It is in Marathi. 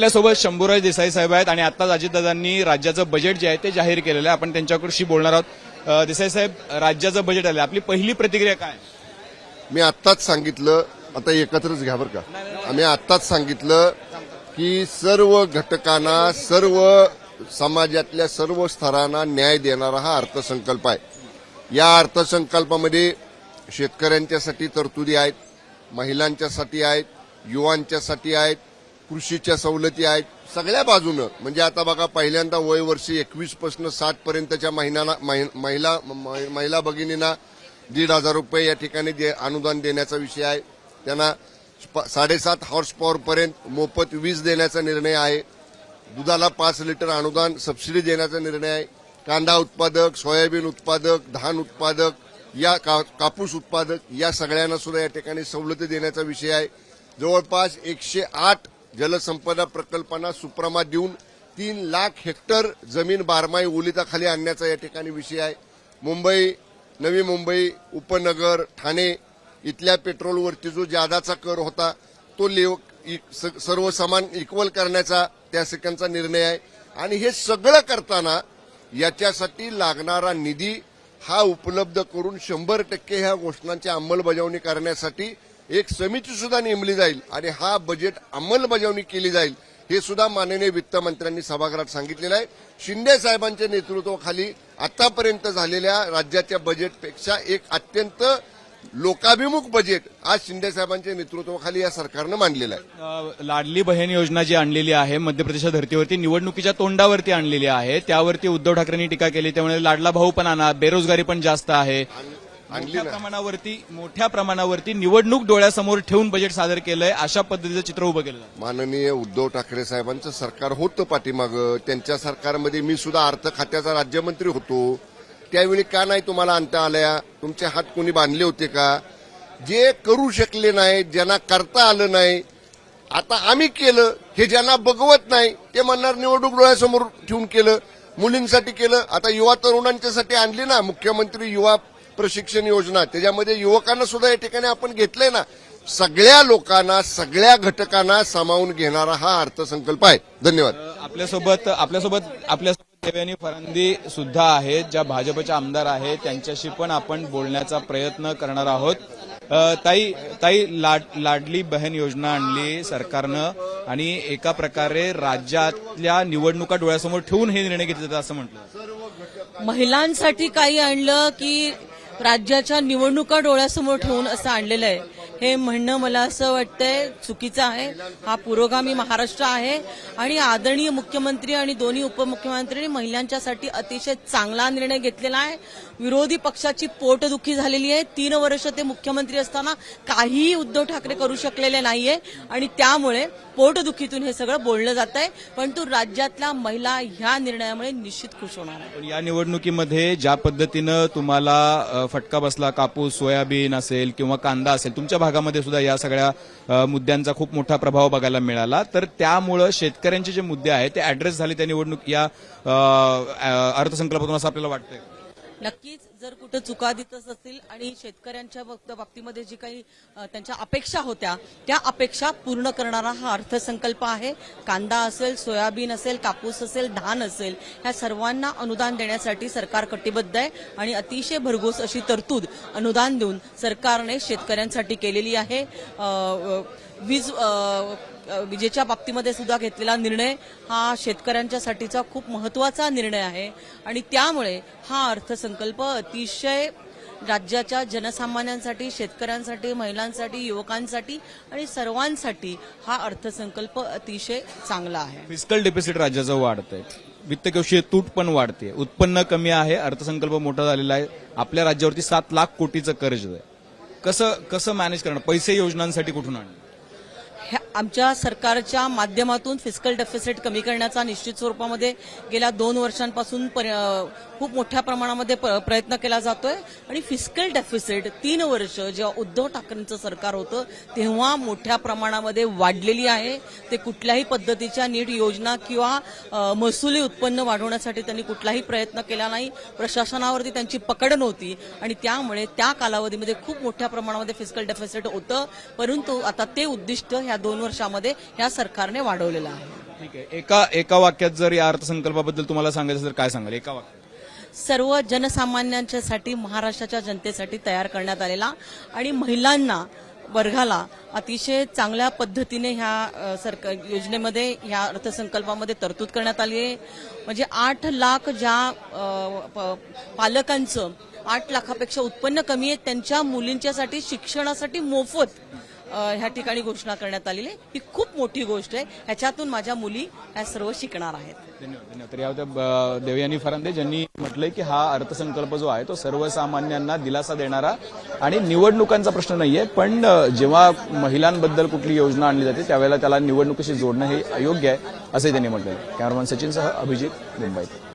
आपल्यासोबत शंभूराज देसाई साहेब आहेत आणि आत्ताच अजितदादांनी राज्याचं बजेट जे आहे ते जाहीर केलेलं आहे. आपण त्यांच्याकडशी बोलणार आहोत. देसाई साहेब राज्याचं बजेट आलं आपली पहिली प्रतिक्रिया काय? मी आत्ताच सांगितलं आता एकत्रच घ्या बरं का. आम्ही आत्ताच सांगितलं की सर्व घटकांना सर्व समाजातल्या सर्व स्तरांना न्याय देणारा हा अर्थसंकल्प आहे. या अर्थसंकल्पामध्ये शेतकऱ्यांच्यासाठी तरतुदी आहेत महिलांच्यासाठी आहेत युवांच्यासाठी आहेत कृषीच्या सवलती आहेत सगळ्या बाजूनं. म्हणजे आता बघा पहिल्यांदा वय वर्षी एकवीसपासून साठ पर्यंतच्या महिन्याला महि- महिला म- महिला भगिनींना दीड हजार रुपये या ठिकाणी दे- अनुदान देण्याचा विषय आहे. त्यांना साडेसात हॉर्स पॉवर पर्यंत मोफत वीज देण्याचा निर्णय आहे. दुधाला पाच लिटर अनुदान सबसिडी देण्याचा निर्णय आहे. कांदा उत्पादक सोयाबीन उत्पादक धान उत्पादक या का- कापूस उत्पादक या सगळ्यांना सुद्धा या ठिकाणी सवलती देण्याचा विषय आहे. जवळपास एकशे आठ जलसंपदा प्रकल्पांना सुप्रमा देऊन तीन लाख हेक्टर जमीन बारमाही ओलिताखाली आणण्याचा या ठिकाणी विषय आहे. मुंबई नवी मुंबई उपनगर ठाणे इथल्या पेट्रोलवरती जो जादाचा कर होता तो लेव इ- स- सर्व समान इक्वल करण्याचा त्या सेकंडचा निर्णय आहे. आणि हे सगळं करताना याच्यासाठी लागणारा निधी हा उपलब्ध करून शंभर टक्के ह्या घोषणांची अंमलबजावणी करण्यासाठी एक समिती सुद्धा नेमली जाईल आणि हा बजेट अंमलबजावणी केली जाईल हे सुद्धा माननीय वित्तमंत्र्यांनी सभागृहात सांगितलेलं आहे. शिंदे साहेबांच्या नेतृत्वाखाली आतापर्यंत झालेल्या राज्याच्या बजेटपेक्षा एक अत्यंत लोकाभिमुख बजेट आज शिंदे साहेबांच्या नेतृत्वाखाली या सरकारनं मांडलेलं आहे. लाडली बहीण योजना जी आणलेली आहे मध्य प्रदेशच्या धर्तीवरती निवडणुकीच्या तोंडावरती आणलेली आहे. त्यावरती उद्धव ठाकरेंनी टीका केली त्यामुळे लाडला भाऊ पण आणा बेरोजगारी पण जास्त आहे. मोठ्या प्रमाणावरती मोठ्या प्रमाणावरती निवडणूक डोळ्यासमोर ठेवून बजेट सादर केलंय अशा पद्धतीचं चित्र उभं केलं. माननीय उद्धव ठाकरे साहेबांचं सरकार होतं पाठीमागं. त्यांच्या सरकारमध्ये मी सुद्धा अर्थ खात्याचा राज्यमंत्री होतो. त्यावेळी का नाही तुम्हाला आणता आल्या? तुमचे हात कोणी बांधले होते का? जे करू शकले नाही ज्यांना करता आलं नाही आता आम्ही केलं हे ज्यांना बघवत नाही ते म्हणणार निवडणूक डोळ्यासमोर ठेवून केलं मुलींसाठी केलं. आता युवा तरुणांच्यासाठी आणली ना मुख्यमंत्री युवा प्रशिक्षण योजना. त्याच्यामध्ये युवकांना सुद्धा या ठिकाणी आपण घेतलंय ना सगळ्या लोकांना सगळ्या घटकांना सामावून घेणारा हा अर्थसंकल्प आहे. धन्यवाद. आपल्यासोबत आपल्यासोबत आपल्यासोबत देवयानी फरांदी सुद्धा आहेत ज्या भाजपच्या आमदार आहेत त्यांच्याशी पण आपण बोलण्याचा प्रयत्न करणार आहोत. ताई ताई लाड लाडली बहीण योजना आणली सरकारनं आणि एका प्रकारे राज्यातल्या निवडणुका डोळ्यासमोर ठेवून हे निर्णय घेतले जातात असं म्हटलं. महिलांसाठी काही आणलं की राज्याच्या निवडणुका डोळ्यासमोर ठेवून असं आणलेलं आहे. हे म्हणणं मला असं वाटतंय चुकीचं आहे. हा पुरोगामी महाराष्ट्र आहे. आणि आदरणीय मुख्यमंत्री आणि दोन्ही उपमुख्यमंत्र्यांनी महिलांच्यासाठी अतिशय चांगला निर्णय घेतलेला आहे. विरोधी पक्षाची पोटदुखी झालेली आहे. तीन वर्ष ते मुख्यमंत्री असताना काहीही उद्धव ठाकरे करू शकलेले नाहीये. आणि त्यामुळे पोटदुखीतून हे सगळं बोललं जात आहे परंतु राज्यातल्या महिला ह्या निर्णयामुळे निश्चित खुश होणार आहे या निवडणुकीमध्ये ज्या पद्धतीनं तुम्हाला फटका बसला कापूस सोयाबीन असेल किंवा कांदा असेल तुमच्या भागामध्ये सुद्धा या सगळ्या मुद्द्यांचा खूप मोठा प्रभाव बघायला मिळाला. तर त्यामुळं शेतकऱ्यांचे जे मुद्दे आहेत ते ऍड्रेस झाले त्या निवडणूक या अर्थसंकल्पातून असं आपल्याला वाटतंय. नक्कीच जर कुठं चुका देत असतील आणि शेतकऱ्यांच्या बाबतीमध्ये जी काही त्यांच्या अपेक्षा होत्या त्या अपेक्षा पूर्ण करणारा हा अर्थसंकल्प आहे. कांदा असेल सोयाबीन असेल कापूस असेल धान असेल ह्या सर्वांना अनुदान देण्यासाठी सरकार कटिबद्ध आहे आणि अतिशय भरघोस अशी तरतूद अनुदान देऊन सरकारने शेतकऱ्यांसाठी केलेली आहे. वीज विजेच्या बाबतीमध्ये सुद्धा घेतलेला निर्णय हा शेतकऱ्यांच्यासाठीचा खूप महत्त्वाचा निर्णय आहे. आणि त्यामुळे हा अर्थसंकल्प अतिशय राज्याच्या जनसामान्यांसाठी शेतकऱ्यांसाठी महिलांसाठी युवकांसाठी आणि सर्वांसाठी हा अर्थसंकल्प अतिशय चांगला आहे. फिजिकल डेफिसिट राज्याचं वाढतंय. वित्तकोशीय तूट पण वाढते. उत्पन्न कमी आहे अर्थसंकल्प मोठा झालेला आहे. आपल्या राज्यावरती सात लाख कोटीचं कर्ज आहे. कसं कसं मॅनेज करणार? पैसे योजनांसाठी कुठून आणणार? ह्या आमच्या सरकारच्या माध्यमातून फिजिकल डेफिसिट कमी करण्याचा निश्चित स्वरूपामध्ये गेल्या दोन वर्षांपासून पर- खूप मोठ्या प्रमाणामध्ये प- प्रयत्न केला जातोय. आणि फिस्कल डेफिसिट तीन वर्ष जेव्हा उद्धव ठाकरेंचं सरकार होतं तेव्हा मोठ्या प्रमाणामध्ये वाढलेली आहे. ते कुठल्याही पद्धतीच्या नीट योजना किंवा महसुली उत्पन्न वाढवण्यासाठी त्यांनी कुठलाही प्रयत्न केला नाही. प्रशासनावरती त्यांची पकड नव्हती. आणि त्यामुळे त्या कालावधीमध्ये खूप मोठ्या प्रमाणामध्ये फिस्कल डेफिसिट होतं. परंतु आता ते उद्दिष्ट ह्या दोन दोन वर्षामध्ये या सरकारने वाढवलेला आहे. ठीक आहे. एका एका वाक्यात जर या अर्थसंकल्पाबद्दल तुम्हाला सांगायचं तर काय सांगाल? एका वाक्यात. सर्व जनसामान्यांच्यासाठी महाराष्ट्राच्या जनतेसाठी तयार करण्यात आलेला आणि महिलांना वर्गाला अतिशय चांगल्या पद्धतीने ह्या सरकार योजनेमध्ये ह्या अर्थसंकल्पामध्ये तरतूद करण्यात आली आहे. म्हणजे आठ लाख ज्या पालकांचं आठ लाखापेक्षा उत्पन्न कमी आहे त्यांच्या मुलींच्यासाठी शिक्षणासाठी मोफत ह्या ठिकाणी घोषणा करण्यात आलेली आहे. ही खूप मोठी गोष्ट आहे. ह्याच्यातून माझ्या मुली ह्या सर्व शिकणार आहेत. धन्यवाद धन्यवाद. तर या होत्या देवयानी फरांदे ज्यांनी म्हटलंय की हा अर्थसंकल्प जो आहे तो सर्वसामान्यांना दिलासा देणारा आणि निवडणुकांचा प्रश्न नाहीये पण जेव्हा महिलांबद्दल कुठली योजना आणली जाते त्यावेळेला त्याला निवडणुकीशी जोडणं हे अयोग्य आहे असंही त्यांनी म्हटलं कॅमेरामॅन सचिनसह अभिजित मुंबईत